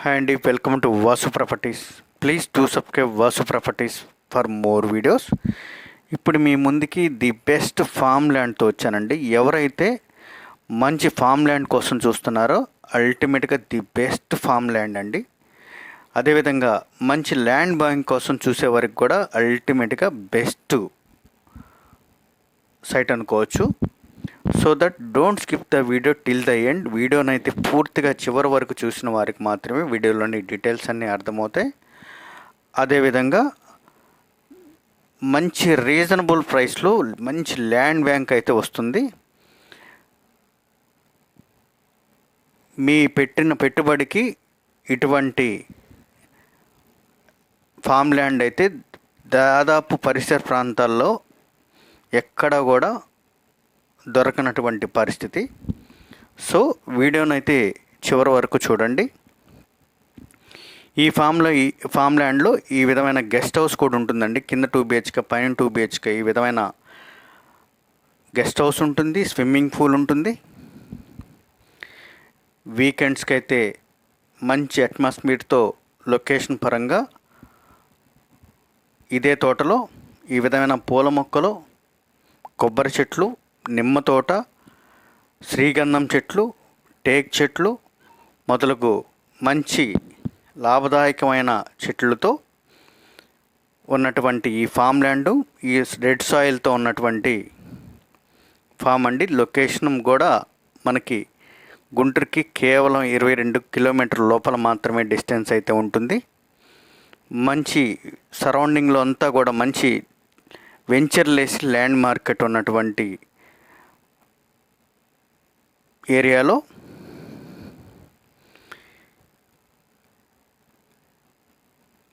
Hi అండి welcome to Vasu Properties please to subscribe Vasu Properties for more videos ఇప్పుడు మీ ముందుకి the best form ల్యాండ్తో వచ్చానండి. ఎవరైతే మంచి ఫామ్ ల్యాండ్ కోసం చూస్తున్నారో అల్టిమేట్గా ది బెస్ట్ ఫామ్ ల్యాండ్ అండి. అదేవిధంగా మంచి ల్యాండ్ బాయింగ్ కోసం చూసే వరకు కూడా అల్టిమేట్గా బెస్ట్ సైట్ అనుకోవచ్చు. So that don't skip the video till the end వీడియోనైతే పూర్తిగా చివరి వరకు చూసిన వారికి మాత్రమే వీడియోలోని డీటెయిల్స్ అన్నీ అర్థమవుతాయి. అదేవిధంగా మంచి రీజనబుల్ ప్రైస్లో మంచి ల్యాండ్ బ్యాంక్ అయితే వస్తుంది. మీ పెట్టిన పెట్టుబడికి ఇటువంటి ఫామ్ ల్యాండ్ అయితే దాదాపు పరిసర ప్రాంతాల్లో ఎక్కడ కూడా దొరకనటువంటి పరిస్థితి. సో వీడియోనైతే చివరి వరకు చూడండి. ఈ ఫామ్లో ఈ ఫామ్ ల్యాండ్లో ఈ విధమైన గెస్ట్ హౌస్ కూడా ఉంటుందండి. కింద టూ బిహెచ్కే పైన టూ బిహెచ్కే ఈ విధమైన గెస్ట్ హౌస్ ఉంటుంది స్విమ్మింగ్ పూల్ ఉంటుంది. వీకెండ్స్కి అయితే మంచి అట్మాస్ఫియర్తో లొకేషన్ పరంగా ఇదే తోటలో ఈ విధమైన పూల మొక్కలు కొబ్బరి చెట్లు నిమ్మ తోట శ్రీగంధం చెట్లు టేక్ చెట్లు మొదలగు మంచి లాభదాయకమైన చెట్లతో ఉన్నటువంటి ఈ ఫామ్ ల్యాండ్ ఈ రెడ్ సాయిల్తో ఉన్నటువంటి ఫామ్ అండి. లొకేషన్ కూడా మనకి గుంటూరుకి కేవలం ఇరవై రెండు కిలోమీటర్ లోపల మాత్రమే డిస్టెన్స్ అయితే ఉంటుంది. మంచి సరౌండింగ్లో అంతా కూడా మంచి వెంచర్లెస్ ల్యాండ్ మార్కెట్ ఉన్నటువంటి ఏరియాలో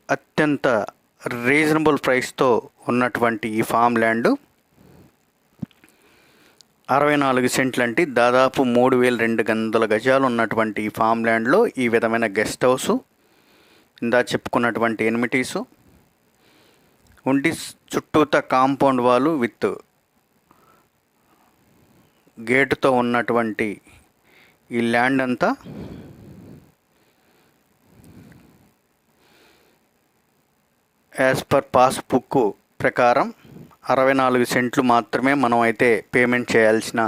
అత్యంత రీజనబుల్ ప్రైస్తో ఉన్నటువంటి ఈ ఫామ్ ల్యాండ్ అరవై నాలుగు సెంట్లు అంటే దాదాపు మూడు వేల రెండు వందల గజాలు ఉన్నటువంటి ఈ ఫామ్ ల్యాండ్లో ఈ విధమైన గెస్ట్ హౌస్ ఇందా చెప్పుకున్నటువంటి ఎనిమిటీసు ఉండి చుట్టూత కాంపౌండ్ వాల్ విత్ గేటుతో ఉన్నటువంటి ఈ ల్యాండ్ అంతా యాజ్ పర్ పాస్బుక్ ప్రకారం అరవై నాలుగు సెంట్లు మాత్రమే మనం అయితే పేమెంట్ చేయాల్సిన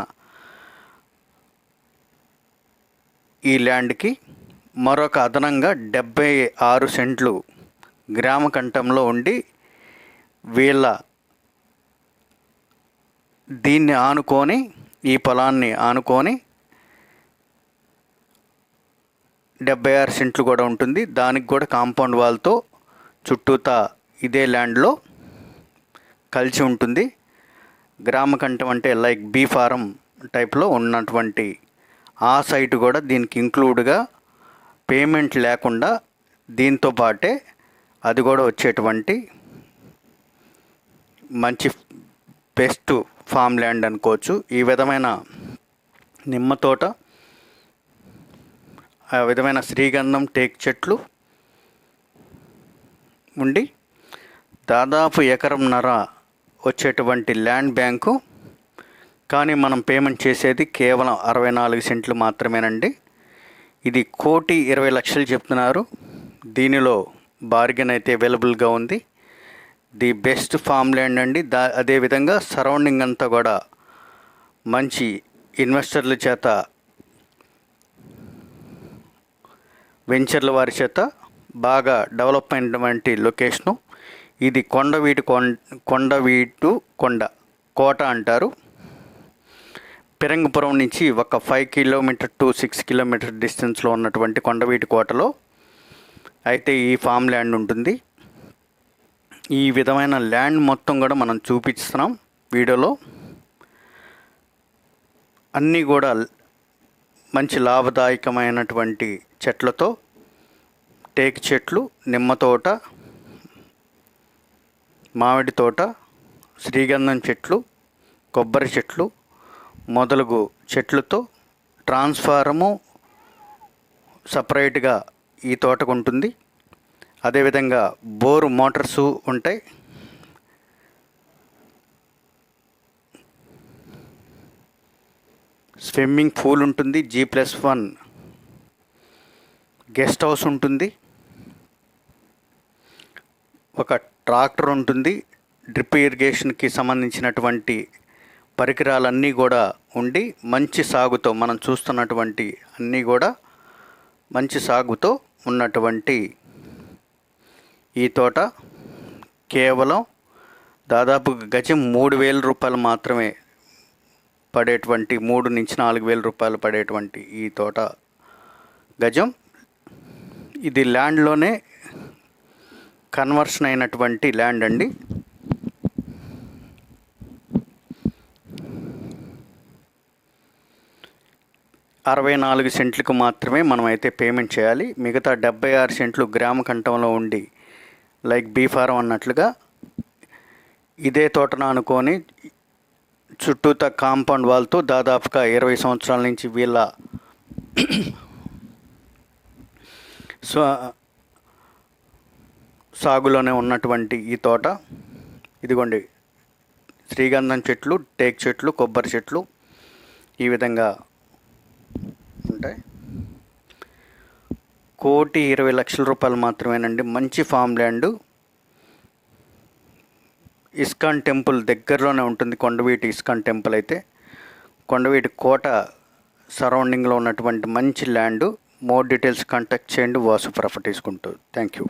ఈ ల్యాండ్కి మరొక అదనంగా డెబ్బై ఆరు సెంట్లు గ్రామ కంఠంలో ఉండి వీళ్ళ దీన్ని ఆనుకొని ఈ పొలాన్ని ఆనుకొని డెబ్బై ఆరు సెంట్లు కూడా ఉంటుంది. దానికి కూడా కాంపౌండ్ వాల్తో చుట్టూతా ఇదే ల్యాండ్లో కలిసి ఉంటుంది. గ్రామ కంఠం అంటే లైక్ బీ ఫారం టైప్లో ఉన్నటువంటి ఆ సైట్ కూడా దీనికి ఇంక్లూడ్గా పేమెంట్ లేకుండా దీంతో పాటే అది కూడా వచ్చేటువంటి మంచి బెస్ట్ ఫామ్ ల్యాండ్ అనుకోవచ్చు. ఈ విధమైన నిమ్మ తోట ఆ విధమైన శ్రీగంధం టేక్ చెట్లు ఉండి దాదాపు ఎకరంన్నర వచ్చేటువంటి ల్యాండ్ బ్యాంకు. కానీ మనం పేమెంట్ చేసేది కేవలం అరవై నాలుగు సెంట్లు మాత్రమేనండి. ఇది కోటి ఇరవై లక్షలు చెప్తున్నారు. దీనిలో బార్గెన్ అయితే అవైలబుల్గా ఉంది. ది బెస్ట్ ఫామ్ ల్యాండ్ అండి. దా అదేవిధంగా సరౌండింగ్ అంతా కూడా మంచి ఇన్వెస్టర్ల చేత వెంచర్ల వారి చేత బాగా డెవలప్ అయినటువంటి లొకేషను ఇది కొండవీటి కొండ కొండవీటు కొండ కోట అంటారు. పిరంగపురం నుంచి ఒక five kilometer to six kilometer డిస్టెన్స్లో ఉన్నటువంటి కొండవీటి కోటలో అయితే ఈ ఫామ్ ల్యాండ్ ఉంటుంది. ఈ విధమైన ల్యాండ్ మొత్తం కూడా మనం చూపిస్తున్నాం వీడియోలో. అన్నీ కూడా మంచి లాభదాయకమైనటువంటి చెట్లతో టేక్ చెట్లు నిమ్మ తోట మామిడి తోట శ్రీగంధం చెట్లు కొబ్బరి చెట్లు మొదలగు చెట్లతో ట్రాన్స్ఫారము సపరేట్గా ఈ తోటకు ఉంటుంది. అదేవిధంగా బోర్ మోటార్సు ఉంటాయి. స్విమ్మింగ్ పూల్ ఉంటుంది G plus one guest house ఉంటుంది. ఒక ట్రాక్టర్ ఉంటుంది డ్రిప్ ఇరిగేషన్కి సంబంధించినటువంటి పరికరాలన్నీ కూడా ఉండి మంచి సాగుతో మనం చూస్తున్నటువంటి అన్నీ కూడా మంచి సాగుతో ఉన్నటువంటి ఈ తోట కేవలం దాదాపు గజం మూడు వేల రూపాయలు మాత్రమే పడేటువంటి మూడు నుంచి నాలుగు వేల రూపాయలు పడేటువంటి ఈ తోట గజం. ఇది ల్యాండ్లోనే కన్వర్షన్ అయినటువంటి ల్యాండ్ అండి. అరవై నాలుగు సెంట్లకు మాత్రమే మనం అయితే పేమెంట్ చేయాలి. మిగతా డెబ్బై ఆరు సెంట్లు గ్రామ కంఠంలో ఉండి లైక్ బీ ఫారం అన్నట్లుగా ఇదే తోటను అనుకొని చుట్టూత కాంపౌండ్ వాళ్ళతో దాదాపుగా ఇరవై సంవత్సరాల నుంచి వీళ్ళ స్వ సాగులోనే ఉన్నటువంటి ఈ తోట. ఇదిగోండి శ్రీగంధం చెట్లు టేక్ చెట్లు కొబ్బరి చెట్లు ఈ విధంగా ఉంటాయి. కోటి ఇరవై లక్షల రూపాయలు మాత్రమేనండి. మంచి ఫామ్ ల్యాండ్. ఇస్కాన్ టెంపుల్ దగ్గరలోనే ఉంటుంది. కొండవీటి ఇస్కాన్ టెంపుల్ అయితే. కొండవీటి కోట సరౌండింగ్లో ఉన్నటువంటి మంచి ల్యాండ్. మోర్ డీటెయిల్స్ కాంటాక్ట్ చేయండి. Vasu Properties Guntur. Thank you